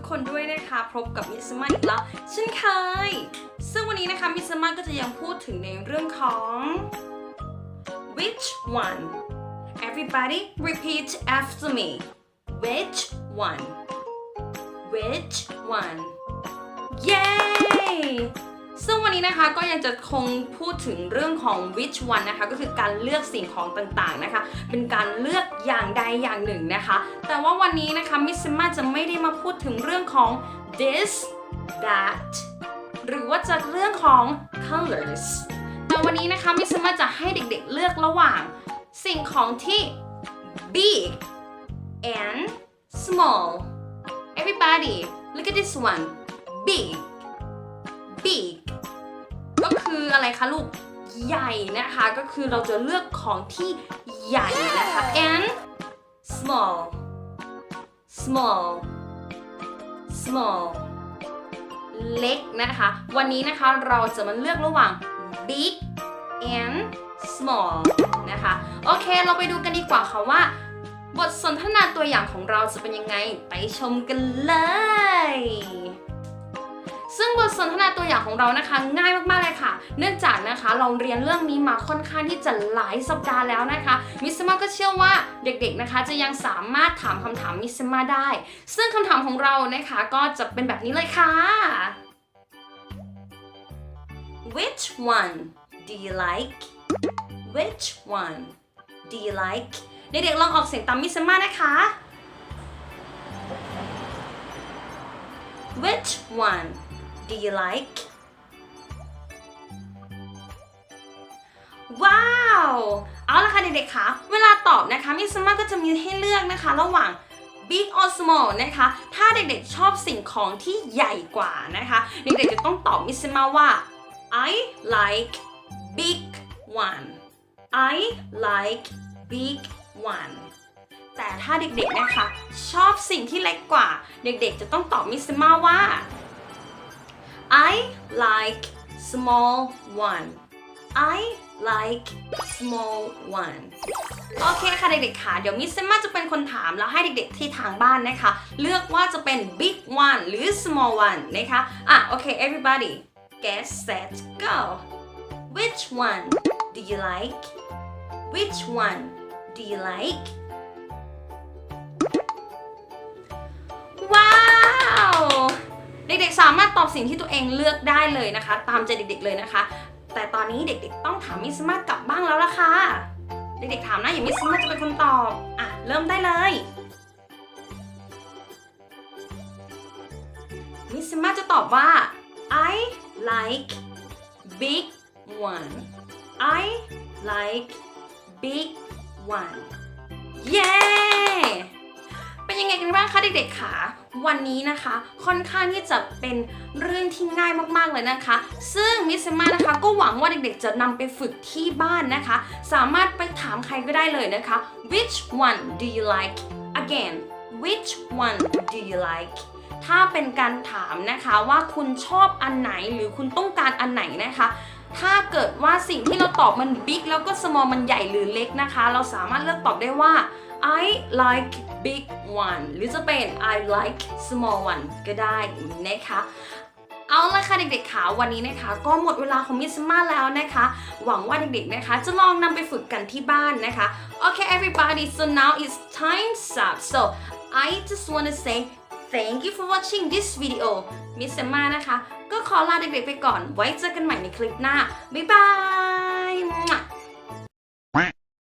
กคนด้วยนะคะพบกับมิสมาอีกแล้วเช่นเคย ซึ่งวันนี้นะคะมิสมาก็จะยังพูดถึงในเรื่องของ which one everybody repeat after me which one which one เย้ซึ่งวันนี้นะคะก็ยังจะคงพูดถึงเรื่องของ which one นะคะ ก็คือการเลือกสิ่งของต่างๆนะคะ เป็นการเลือกอย่างใดอย่างหนึ่งนะคะ แต่ว่าวันนี้นะคะมิสซิมาจะ พูดถึงเรื่องของ this that หรือว่าจะเรื่องของ colors แต่วันนี้นะคะมิสซิมาจะให้เด็กๆเลือกระหว่าง สิ่งของที่ big and small everybody look at this one big big ก็คืออะไรคะลูกใหญ่นะคะก็คือเราจะเลือกของที่ใหญ่นะคะ and small small small เล็กนะคะ วันนี้นะคะเราจะมาเลือกระหว่าง big and small นะคะ โอเคเราไปดูกันดีกว่าค่ะว่า บทสนทนาตัวอย่างของเราจะเป็นยังไง ไปชมกันเลย ซึ่งบทสนทนาตัวอย่างของเรานะคะ ง่ายมากๆเลยค่ะ เนื่องจากนะคะเราเรียนเรื่องนี้มาค่อนข้างที่จะหลายสัปดาห์แล้วนะคะมิสมาก็เชื่อว่าเด็กๆนะคะจะยังสามารถถามคำถามมิสมาได้ ซึ่งคำถามของเรานะคะก็จะเป็นแบบนี้เลยค่ะ Which one do you like Which one do you like เด็กๆลองออกเสียงตามมิสมานะคะ Which one do you like ว้าว เอาละค่ะเด็กๆคะเวลาตอบนะคะมิสมาก็จะมีให้เลือกนะคะ ระหว่าง big or small นะคะ ถ้าเด็กๆชอบสิ่งของที่ใหญ่กว่านะคะ เด็กๆจะต้องตอบมิสมาว่า I like big one I like big one แต่ถ้าเด็กๆนะคะ ชอบสิ่งที่เล็กกว่า เด็กๆจะต้องตอบมิสมาว่า I like small one I like small one โอเคค่ะเด็กๆค่ะ เดี๋ยวมิสเซมมาจะเป็นคนถามแล้วให้เด็กๆที่ทางบ้านนะคะ เลือกว่าจะเป็น big one หรือ small one นะคะอะโอเค everybody get set go which one do you like which one do you like เด็กๆ สามารถตอบสิ่งที่ตัวเองเลือกได้เลยนะคะ ตามใจเด็กๆเลยนะคะ แต่ตอนนี้เด็กๆ ต้องถามมิสมากลับบ้างแล้วล่ะค่ะ เด็กๆถามนะอย่ามิสมาจะเป็นคนตอบอะเริ่มได้เลยมิสมาจะตอบว่า I like big one I like big one เย้างคะเด็กๆคะวันนี้นะคะค่อนข้างที่จะเป็นเรื่องที่ง่ายมากๆเลยนะคะ ซึ่งมิสมานะคะก็หวังว่าเด็กๆจะนำไปฝึกที่บ้านนะคะ สามารถไปถามใครก็ได้เลยนะคะ which one do you like again which one do you like ถ้าเป็นการถามนะคะว่าคุณชอบอันไหนหรือคุณต้องการอันไหนนะคะ ถ้าเกิดว่าสิ่งที่เราตอบมัน big แล้วก็ small มันใหญ่หรือเล็กนะคะ เราสามารถเลือกตอบได้ว่า I like big one หรือจะเป็น I like small one ก็ได้นะคะเอาละค่ะเด็กๆค่ะวันนี้นะคะ ก็หมดเวลาของมิสมาแล้วนะคะ หวังว่าเด็กๆนะคะ จะลองนำไปฝึกกันที่บ้านนะคะ Okay everybody so now it's time's up so I just want to say thank you for watching this video มิสมานะคะ ก็ขอลาเด็กๆไปก่อน ไว้เจอกันใหม่ในคลิปหน้า บ๊ายบาย